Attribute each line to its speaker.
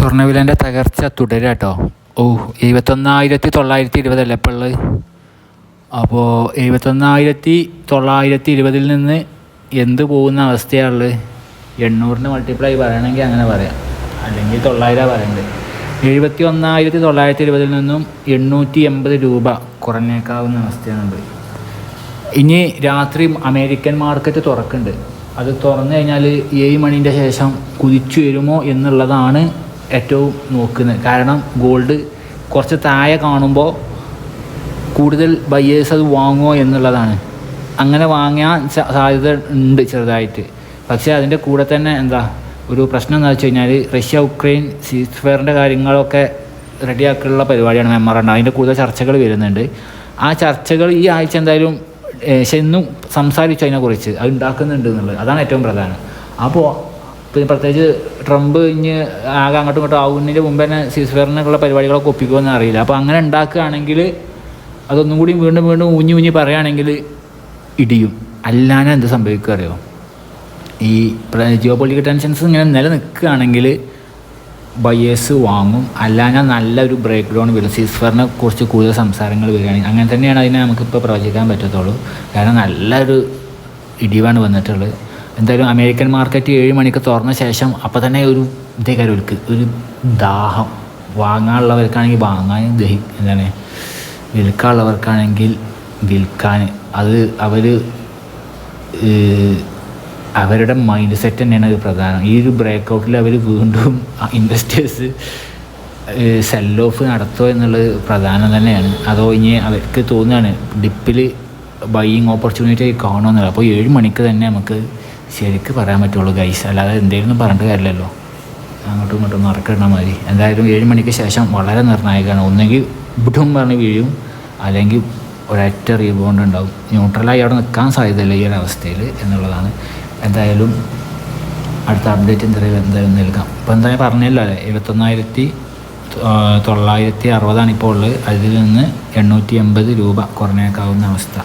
Speaker 1: സ്വർണവിലേന്റെ തകർച്ച തുടരുക കേട്ടോ ഓ എഴുപത്തൊന്നായിരത്തി തൊള്ളായിരത്തി ഇരുപതല്ലേ ഇപ്പോൾ ഉള്ളത്? അപ്പോൾ എഴുപത്തൊന്നായിരത്തി തൊള്ളായിരത്തി ഇരുപതിൽ നിന്ന് എന്ത് പോകുന്ന അവസ്ഥയാണുള്ളത് എണ്ണൂറിന് മൾട്ടിപ്ലൈ പറയണമെങ്കിൽ അങ്ങനെ പറയാം. അല്ലെങ്കിൽ തൊള്ളായിരം പറയണ്ടത് എഴുപത്തി ഒന്നായിരത്തി തൊള്ളായിരത്തി ഇരുപതിൽ നിന്നും എണ്ണൂറ്റി എൺപത് രൂപ കുറഞ്ഞേക്കാവുന്ന അവസ്ഥയാണുണ്ട് ഇനി രാത്രി അമേരിക്കൻ മാർക്കറ്റ് തുറക്കുന്നുണ്ട്. അത് തുറന്നു കഴിഞ്ഞാൽ ഏഴ് മണീന്റെ ശേഷം കുതിച്ചു വരുമോ എന്നുള്ളതാണ് ഏറ്റവും നോക്കുന്നത്. കാരണം ഗോൾഡ് കുറച്ച് താഴെ കാണുമ്പോൾ കൂടുതൽ ബയ്യേഴ്സ് അത് വാങ്ങുമോ എന്നുള്ളതാണ്. അങ്ങനെ വാങ്ങാൻ സാധ്യത ഉണ്ട് ചെറുതായിട്ട്. പക്ഷേ അതിന്റെ കൂടെ തന്നെ എന്താ ഒരു പ്രശ്നം എന്താ വെച്ച് കഴിഞ്ഞാൽ റഷ്യ ഉക്രൈൻ സീസ് ഫെയറിന്റെ കാര്യങ്ങളൊക്കെ റെഡിയാക്കാനുള്ള പരിപാടിയാണ് മെമ്മറണ്ട അതിന്റെ കൂടുതൽ ചർച്ചകൾ വരുന്നുണ്ട്. ആ ചർച്ചകൾ ഈ ആഴ്ച എന്തായാലും ശെന്നും സംസാരിച്ചു അതിനെക്കുറിച്ച്. അത് ഉണ്ടാക്കുന്നുണ്ട് എന്നുള്ളത്. അതാണ് ഏറ്റവും പ്രധാനം. അപ്പോൾ പിന്നെ പ്രത്യേകിച്ച് ട്രംപ് ഇനി ആകെ അങ്ങോട്ടും ഇങ്ങോട്ടും ആവുന്നതിന് മുമ്പ് തന്നെ സീസ് ഫെയറിനുള്ള പരിപാടികളൊക്കെ ഒപ്പിക്കുമെന്ന് അറിയില്ല. അപ്പോൾ അങ്ങനെ ഉണ്ടാക്കുകയാണെങ്കിൽ അതൊന്നും കൂടി വീണ്ടും വീണ്ടും ഊഞ്ഞി ഊഞ്ഞി പറയുകയാണെങ്കിൽ ഇടിയും. അല്ലാതെ എന്ത് സംഭവിക്കുക അറിയോ? ഈ ജിയോ പൊളിറ്റിക്കൽ ടെൻഷൻസ് ഇങ്ങനെ നിലനിൽക്കുകയാണെങ്കിൽ ബയേഴ്സ് വാങ്ങും. അല്ലാതെ നല്ലൊരു ബ്രേക്ക് ഡൗൺ വരും. സീസ്ഫറിനെ കുറിച്ച് കൂടുതൽ സംസാരങ്ങൾ വരികയാണെങ്കിൽ അങ്ങനെ തന്നെയാണ് അതിനെ നമുക്കിപ്പോൾ പ്രവചിക്കാൻ പറ്റത്തുള്ളൂ. കാരണം നല്ലൊരു ഇടിവാണ് വന്നിട്ടുള്ളത്. എന്തായാലും അമേരിക്കൻ മാർക്കറ്റ് ഏഴ് മണിക്ക് തുറന്ന ശേഷം അപ്പോൾ തന്നെ ഒരു ഇതേ കാര്യം ഒരു ദാഹം വാങ്ങാനുള്ളവർക്കാണെങ്കിൽ വാങ്ങാൻ ദഹി എന്താണ് വിൽക്കാനുള്ളവർക്കാണെങ്കിൽ വിൽക്കാൻ. അത് അവർ അവരുടെ മൈൻഡ് സെറ്റ് തന്നെയാണ് ഒരു പ്രധാനം. ഈ ഒരു ബ്രേക്ക് ഔട്ടിൽ അവർ വീണ്ടും ഇൻവെസ്റ്റേഴ്സ് സെൽ ഓഫ് നടത്തുക എന്നുള്ളത് പ്രധാനം തന്നെയാണ്. അതോ ഇനി അവർക്ക് തോന്നുകയാണ് ഡിപ്പിൽ ബൈയിങ് ഓപ്പർച്യൂണിറ്റി കാണുമെന്നുള്ളത്. അപ്പോൾ ഏഴ് മണിക്ക് തന്നെ നമുക്ക് ശരിക്ക് പറയാൻ പറ്റുള്ളൂ ഗൈസ് അല്ലാതെ എന്തെങ്കിലും പറഞ്ഞിട്ട് കാര്യമില്ലല്ലോ. അങ്ങോട്ടും ഇങ്ങോട്ടും നടക്കുന്ന മാതിരി. എന്തായാലും ഏഴ് മണിക്ക് ശേഷം വളരെ നിർണായകമാണ്. ഒന്നെങ്കിൽ ബുഡും പറഞ്ഞ് വീഴും. അല്ലെങ്കിൽ ഒരൊറ്റ റീബൗണ്ട് ഉണ്ടാവും. ന്യൂട്രലായി അവിടെ നിൽക്കാൻ സാധ്യതയില്ല ഈ ഒരു അവസ്ഥയിൽ എന്നുള്ളതാണ്. എന്തായാലും അടുത്ത അപ്ഡേറ്റ് എന്തായാലും എന്തായാലും നൽകാം. ഇപ്പോൾ എന്തായാലും പറഞ്ഞല്ലോ അല്ലേ? എഴുപത്തൊന്നായിരത്തി തൊള്ളായിരത്തി അറുപതാണ് ഇപ്പോൾ ഉള്ളത്. അതിൽ നിന്ന് എണ്ണൂറ്റി എൺപത് രൂപ കുറഞ്ഞേക്കാവുന്ന അവസ്ഥ.